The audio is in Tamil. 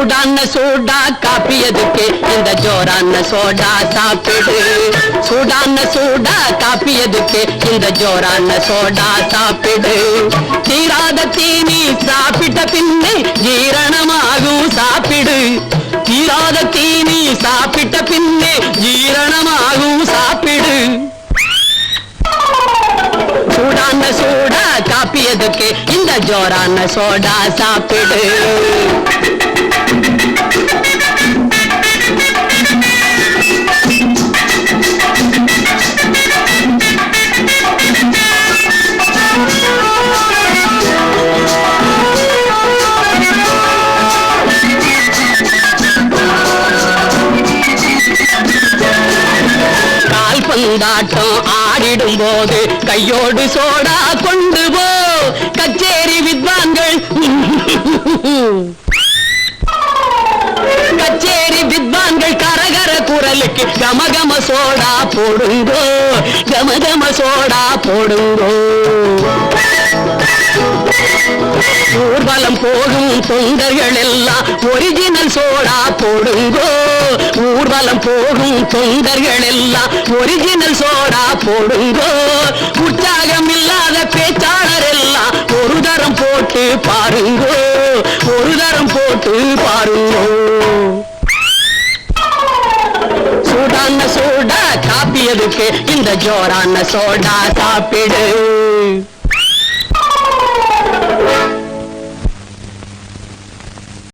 சூடான சூடா காப்பி எதுக்கு இந்த ஜோரான சோடா சாப்பிடு. சூடான சூடா காப்பி எதுக்கு இந்த ஜோரான சோடா சாப்பிடு. தீராத தீனி சாப்பிட்ட பின்னே ஜீரணமாகும் சாப்பிடு. தீராத தீனி சாப்பிட்ட பின்னே ஜீரணமாகும் சாப்பிடு. சூடான சூடா காப்பி எதுக்கு இந்த ஜோரான சோடா சாப்பிடு. பந்தாட்டம் ஆடிடும் போது கையோடு சோடா கொண்டு போ. கச்சேரி வித்வான்கள். கச்சேரி வித்வான்கள் கரகர குரலுக்கு கமகம சோடா போடுங்கோ. கமகம சோடா போடுங்கோ. ஊர்வலம் போகும் தொண்டர்கள் எல்லாம் ஒரிஜினல் சோடா போடுங்கோ. ஊர்வலம் போகும் தொண்டர்கள் எல்லாம் ஒரிஜினல் சோடா போடுங்கோ. உற்சாகம் இல்லாத பேச்சாளர் எல்லாம் ஒரு தரம் போட்டு பாருங்கோ. ஒரு தரம் போட்டு பாருங்கோ. சூடான சோடா காப்பியதுக்கு இந்த ஜோரான சோடா சாப்பிடு.